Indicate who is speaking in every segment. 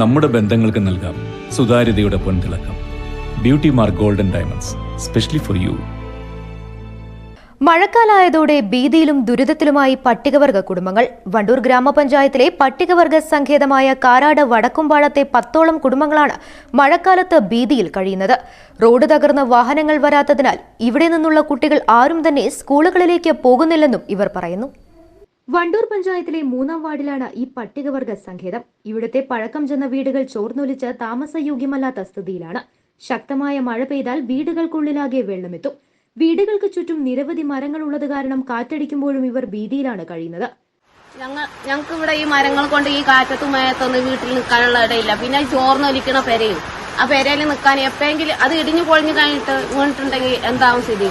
Speaker 1: നമ്മുടെ ബന്ധങ്ങൾക്ക് നൽകാം. സുതാര്യതയുടെ പൊൻതിളക്കം. Beauty mark golden diamonds specially for you
Speaker 2: മഴക്കാലായതോടെ ഭീതിയിലും ദുരിതത്തിലുമായി പട്ടികവർഗ കുടുംബങ്ങൾ. വണ്ടൂർ ഗ്രാമപഞ്ചായത്തിലെ പട്ടികവർഗ സങ്കേതമായ കാരാട് വടക്കുംപാളത്തെ പത്തോളം കുടുംബങ്ങളാണ് മഴക്കാലത്ത് ഭീതിയിൽ കഴിയുന്നത്. റോഡ് തകർന്ന് വാഹനങ്ങൾ വരാത്തതിനാൽ ഇവിടെ നിന്നുള്ള കുട്ടികൾ ആരും തന്നെ സ്കൂളുകളിലേക്ക് പോകുന്നില്ലെന്നും ഇവർ പറയുന്നു. വണ്ടൂർ പഞ്ചായത്തിലെ മൂന്നാം വാർഡിലാണ് ഈ പട്ടികവർഗ സങ്കേതം. ഇവിടുത്തെ പഴക്കം ചെന്ന വീടുകൾ ചോർന്നൊലിച്ച് താമസയോഗ്യമല്ലാത്ത സ്ഥിതിയിലാണ്. ശക്തമായ മഴ പെയ്താൽ വീടുകൾക്കുള്ളിലാകെ വെള്ളമെത്തും. വീടുകൾക്ക് ചുറ്റും നിരവധി മരങ്ങൾ ഉള്ളത് കാരണം കാറ്റടിക്കുമ്പോഴും ഇവർ ഭീതിയിലാണ് കഴിയുന്നത്.
Speaker 3: ഞങ്ങൾ ഞങ്ങൾക്ക് ഇവിടെ ഈ മരങ്ങൾ കൊണ്ട് ഈ കാറ്റത്തും മയത്തൊന്നും വീട്ടിൽ നിൽക്കാനുള്ള ഇടയില്ല. പിന്നെ ചോർന്നൊലിക്കണ പെരയും ആ പെരയിൽ നിൽക്കാൻ എപ്പോഴെങ്കിലും അത് ഇടിഞ്ഞു പൊളിഞ്ഞു കഴിഞ്ഞിട്ട് വീണിട്ടുണ്ടെങ്കിൽ എന്താവും സ്ഥിതി?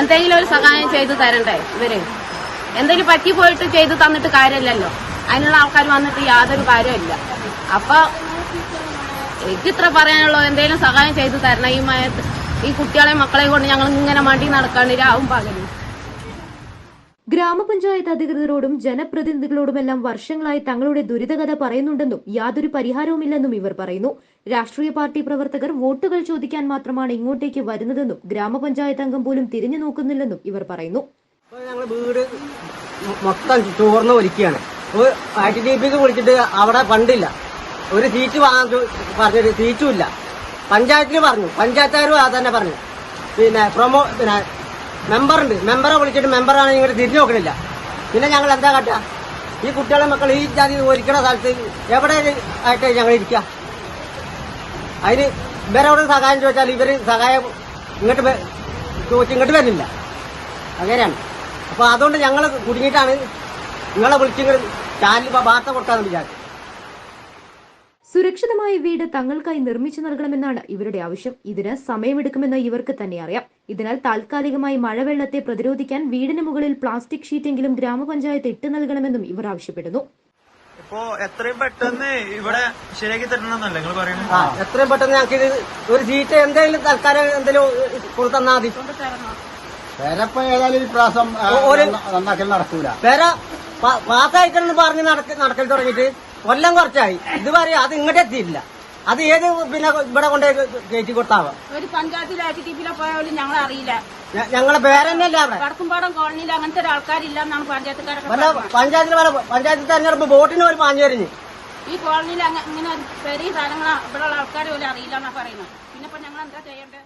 Speaker 3: എന്തെങ്കിലും ഒരു സഹായം ചെയ്തു തരണ്ടേ ഇവർ? എന്തെങ്കിലും പറ്റി പോയിട്ട് ചെയ്തു തന്നിട്ട് കാര്യമില്ലല്ലോ. അതിനുള്ള ആൾക്കാർ വന്നിട്ട് യാതൊരു കാര്യമില്ല അപ്പൊ എനിക്ക് ഇത്ര പറയാനുള്ളൂ എന്തെങ്കിലും സഹായം ചെയ്തു തരണം. ഈ മയത്ത് ഈ കുട്ടികളെ മക്കളെ കൊണ്ട് ഞങ്ങൾ ഇങ്ങനെ മണ്ടി നടക്കാണ്ട് രാവും പകലും.
Speaker 2: ഗ്രാമപഞ്ചായത്ത് അധികൃതരോടും ജനപ്രതിനിധികളോടുമെല്ലാം വർഷങ്ങളായി തങ്ങളുടെ ദുരിതകഥ പറയുന്നുണ്ടെന്നും യാതൊരു പരിഹാരവുമില്ലെന്നും ഇവർ പറയുന്നു. രാഷ്ട്രീയ പാർട്ടി പ്രവർത്തകർ വോട്ടുകൾ ചോദിക്കാൻ മാത്രമാണ് ഇങ്ങോട്ടേക്ക് വരുന്നതെന്നും ഗ്രാമപഞ്ചായത്ത് അംഗം പോലും തിരിഞ്ഞു നോക്കുന്നില്ലെന്നും ഇവർ പറയുന്നു.
Speaker 4: വീട് മൊത്തം ചോർന്ന് ഒലിക്കുകയാണ്. ഐ ടി ഡി പിക്ക് വിളിച്ചിട്ട് അവിടെ ഫണ്ടില്ല. ഒരു സീറ്റ് വാങ്ങാൻ പറഞ്ഞിട്ട് സീറ്റും ഇല്ല. പഞ്ചായത്തിൽ പറഞ്ഞു. പഞ്ചായത്തുകാരും അത് തന്നെ പറഞ്ഞു. പിന്നെ പ്രൊമോ പിന്നെ മെമ്പറുണ്ട് മെമ്പറെ വിളിച്ചിട്ട് മെമ്പറാണ് ഇങ്ങോട്ട് തിരിഞ്ഞു നോക്കണില്ല. പിന്നെ ഞങ്ങൾ എന്താ കാട്ടുക ഈ കുട്ടികളെ മക്കൾ ഈ ജാതി ഒരിക്കണ സ്ഥലത്ത് എവിടെ ആയിട്ട് ഞങ്ങൾ ഇരിക്കുക അതിന് ഇവരോട് സഹായം ചോദിച്ചാൽ ഇവർ സഹായം ഇങ്ങോട്ട് ചോദിച്ചിങ്ങോട്ട് വരുന്നില്ല അങ്ങനെയാണ്. അപ്പൊ അതുകൊണ്ട് ഞങ്ങൾ കുടുങ്ങിയിട്ടാണ് നിങ്ങളെ വിളിച്ചിങ്ങോട്ട് ചാനൽ വാർത്ത കൊടുക്കാന്ന് വിചാരിച്ചു.
Speaker 2: സുരക്ഷിതമായ വീട് തങ്ങൾക്കായി നിർമ്മിച്ചു നൽകണമെന്നാണ് ഇവരുടെ ആവശ്യം. ഇതിന് സമയമെടുക്കുമെന്ന് ഇവർക്ക് തന്നെ അറിയാം. ഇതിനാൽ താൽക്കാലികമായി മഴവെള്ളത്തെ പ്രതിരോധിക്കാൻ വീടിന് മുകളിൽ പ്ലാസ്റ്റിക് ഷീറ്റെങ്കിലും ഗ്രാമപഞ്ചായത്ത് ഇട്ടു നൽകണമെന്നും ഇവർ ആവശ്യപ്പെടുന്നു.
Speaker 5: ഇപ്പോ എത്രയും പെട്ടെന്ന് ഇവിടെ ശരിയാക്കി തരണമെന്നല്ലേ നിങ്ങൾ പറയുന്നത്
Speaker 4: ആ എത്രയും പെട്ടെന്ന് ഞങ്ങൾക്ക് ഇത് ഒരു സീറ്റ് എന്തെങ്കിലും തൽക്കാലം എന്തെങ്കിലും കൊടുത്തന്നാ മതി.
Speaker 6: പേരപ്പ ഏതായാലും ഈ പ്രാവശ്യം ആ,
Speaker 4: ഒരു-
Speaker 6: നന്ന- നന്നാക്കൽ നടക്കൂല.
Speaker 4: പേര പാസ്സായിട്ടെന്ന് പറഞ്ഞ് നടക്ക നടക്കൽ തുടങ്ങിയിട്ട് കൊല്ലം കുറച്ചായി. ഇത് ഇതുവരെ അത് ഇങ്ങോട്ട് എത്തിയില്ല അത് ഏത് പിന്നെ ഇവിടെ കൊണ്ട് കയറ്റി കൊടുത്താവാം?
Speaker 3: ഒരു പഞ്ചായത്തിൽ ഐ ടി ടി പോയാലും ഞങ്ങൾ അറിയില്ല.
Speaker 4: ഞങ്ങളെ പേരെന്നല്ല അവിടെ.
Speaker 3: വടക്കുംപാടം കോളനിയിൽ അങ്ങനത്തെ ഒരു ആൾക്കാരില്ല എന്നാണ് പഞ്ചായത്തുകാരൊക്കെ
Speaker 4: വല്ല. പഞ്ചായത്തിൽ വല്ല പഞ്ചായത്ത് തെരഞ്ഞെടുപ്പ് വോട്ടിന് ഒരു പാഞ്ഞു
Speaker 3: ഈ കോളനിയിൽ അങ്ങ- ഇങ്ങനെ പെരിയ സാധനങ്ങൾ ഇവിടെയുള്ള ആൾക്കാരെ പോലും അറിയില്ല എന്നാ പറയുന്നത്. പിന്നെ ഇപ്പൊ ഞങ്ങൾ എന്താ ചെയ്യേണ്ടത്?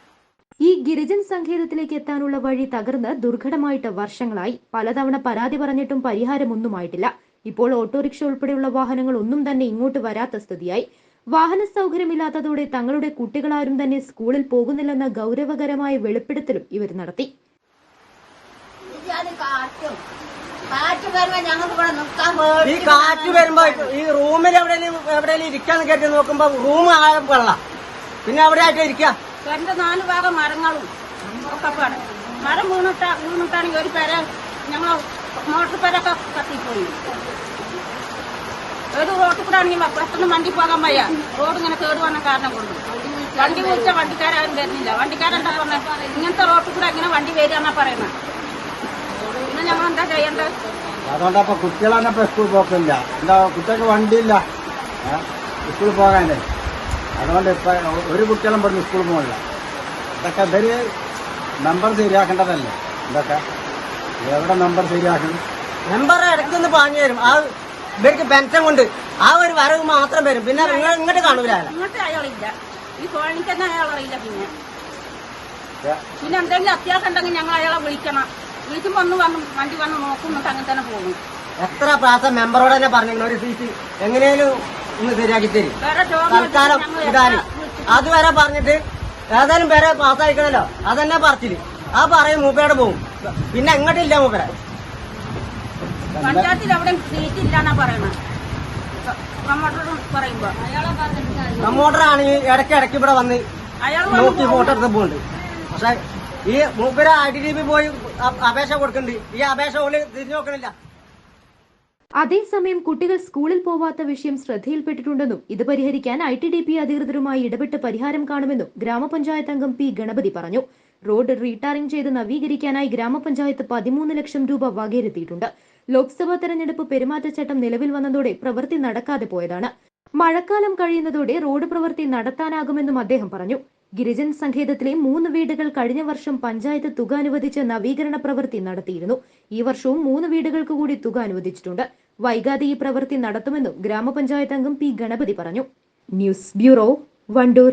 Speaker 2: ഈ ഗിരിജൻ സങ്കേതത്തിലേക്ക് എത്താനുള്ള വഴി തകർന്ന് ദുർഘടമായിട്ട് വർഷങ്ങളായി. പലതവണ പരാതി പറഞ്ഞിട്ടും പരിഹാരമൊന്നുമായിട്ടില്ല. ഇപ്പോൾ ഓട്ടോറിക്ഷ ഉൾപ്പെടെയുള്ള വാഹനങ്ങൾ ഒന്നും തന്നെ ഇങ്ങോട്ട് വരാത്ത സ്ഥിതിയായി. വാഹന സൗകര്യമില്ലാത്തതോടെ തങ്ങളുടെ കുട്ടികളാരും തന്നെ സ്കൂളിൽ പോകുന്നില്ലെന്ന ഗൗരവകരമായ വെളിപ്പെടുത്തലും ഇവർ നടത്തി.
Speaker 4: ഈ കാറ്റ് വരുമ്പോ ഈ റൂമിൽ എവിടെയും എവിടെയും ഇരിക്കാന്ന് കരുതി നോക്കുമ്പോ റൂം ആകെ വെള്ളം പിന്നെ എവിടെ ആയിട്ട് ഇരിക്കുക
Speaker 3: രണ്ട് നാല് ഭാഗം മരങ്ങളും. ഒക്കെ പാടെ മരം വീണിട്ട വീണിട്ടാണെങ്കിൽ ഒരു പെര ഞങ്ങൾ മോട്ടോർ പെരൊക്കെ കത്തിപ്പോയി. ഒരു റോട്ടിൽ കൂടെ ആണെങ്കിൽ പെട്ടെന്ന് വണ്ടി പോകാൻ വയ്യ. റോഡ് ഇങ്ങനെ കേട് വന്ന കാരണം കൊണ്ട്. വണ്ടി വിളിച്ച വണ്ടിക്കാരും വരുന്നില്ല. വണ്ടിക്കാരെന്താ പറഞ്ഞത് ഇങ്ങനത്തെ റോട്ടിൽ കൂടെ ഇങ്ങനെ വണ്ടി വരികയെന്നാ പറയുന്നത് പിന്നെ ഞങ്ങൾ എന്താ ചെയ്യേണ്ടത്?
Speaker 6: അതുകൊണ്ട് അപ്പൊ കുട്ടികളെന്നെ ഇപ്പൊ സ്കൂൾ പോക്കില്ല. എന്താ കുട്ടികൾക്ക് വണ്ടിയില്ല? സ്കൂളിൽ പോകാനേ. അതുകൊണ്ട് ഇപ്പൊ ഒരു കുട്ടികളും ഇവിടുന്ന് സ്കൂളിൽ പോകില്ല ഇതൊക്കെ ഇവർ നമ്പർ ശരിയാക്കേണ്ടതല്ലേ? ഇതൊക്കെ. എവിടെ നമ്പർ ശരിയാക്കണം?
Speaker 4: നമ്പർ ഇടയ്ക്കൊന്ന് പാഞ്ഞു തരും. ആ ഇവർക്ക് പെൻഷൻ കൊണ്ട് ആ ഒരു വരവ് മാത്രം വരും. പിന്നെ നിങ്ങൾ ഇങ്ങോട്ട് കാണൂല. അയാളെ.
Speaker 3: ഇങ്ങോട്ട് അയാളില്ല. ഈ കോളനിക്ക് തന്നെ അയാളറിയില്ല പിന്നെ. എന്തെങ്കിലും അത്യാവശ്യം ഉണ്ടെങ്കിൽ ഞങ്ങൾ അയാളെ വിളിക്കണം. വിളിക്കുമ്പോ ഒന്ന് വന്ന് വണ്ടി വന്ന് നോക്കുന്നുണ്ട് അങ്ങനെ തന്നെ പോകും.
Speaker 4: എത്ര പ്രാവശ്യം മെമ്പറോട് തന്നെ പറഞ്ഞു ഒരു സീറ്റ് എങ്ങനെയാലും ഒന്ന് ശരിയാക്കി തരും. തൽക്കാലം ഇടാനും. അതുവരെ പറഞ്ഞിട്ട് ഏതായാലും പേരെ പാസ്സായിക്കണല്ലോ. അതന്നെ പറച്ചിൽ. ആ പറയും മൂപ്പയോടെ പോകും പിന്നെ എങ്ങോട്ടില്ല മൂപ്പര?
Speaker 3: പഞ്ചായത്തിൽ അവിടെ സീറ്റ് ഇല്ലാന്നാ പറയണത് പറയുമ്പോ.
Speaker 4: പ്രമോട്ടറാണ് ഈ ഇടയ്ക്ക് ഇടയ്ക്ക് ഇവിടെ വന്ന് നോക്കി ഫോട്ടോ എടുത്ത് പോകുന്നുണ്ട്. പക്ഷെ ഈ മൂപ്പര ഐ ടി ഡി പി പോയി അപേക്ഷ കൊടുക്കുന്നുണ്ട്. ഈ അപേക്ഷ ഓൽ തിരിഞ്ഞു നോക്കണില്ല.
Speaker 2: അതേസമയം കുട്ടികൾ സ്കൂളിൽ പോവാത്ത വിഷയം ശ്രദ്ധയിൽപ്പെട്ടിട്ടുണ്ടെന്നും ഇത് പരിഹരിക്കാൻ ഐ ടി ഡി പി അധികൃതരുമായി ഇടപെട്ട് പരിഹാരം കാണുമെന്നും ഗ്രാമപഞ്ചായത്ത് അംഗം പി ഗണപതി പറഞ്ഞു. റോഡ് റീടാറിംഗ് ചെയ്ത് നവീകരിക്കാനായി ഗ്രാമപഞ്ചായത്ത് പതിമൂന്ന് ലക്ഷം രൂപ വകയിരുത്തിയിട്ടുണ്ട്. ലോക്സഭാ തെരഞ്ഞെടുപ്പ് പെരുമാറ്റച്ചട്ടം നിലവിൽ വന്നതോടെ പ്രവൃത്തി നടക്കാതെ പോയതാണ്. മഴക്കാലം കഴിയുന്നതോടെ റോഡ് പ്രവൃത്തി നടത്താനാകുമെന്നും അദ്ദേഹം പറഞ്ഞു. ഗിരിജൻ സങ്കേതത്തിലെ മൂന്ന് വീടുകൾ കഴിഞ്ഞ വർഷം പഞ്ചായത്ത് തുക അനുവദിച്ച് നവീകരണ പ്രവൃത്തി നടത്തിയിരുന്നു. ഈ വർഷവും മൂന്ന് വീടുകൾക്ക് കൂടി തുക അനുവദിച്ചിട്ടുണ്ട്. വൈകാതെ ഈ പ്രവൃത്തി നടത്തുമെന്നും ഗ്രാമപഞ്ചായത്ത് അംഗം പി ഗണപതി പറഞ്ഞു. News bureau Wandoor.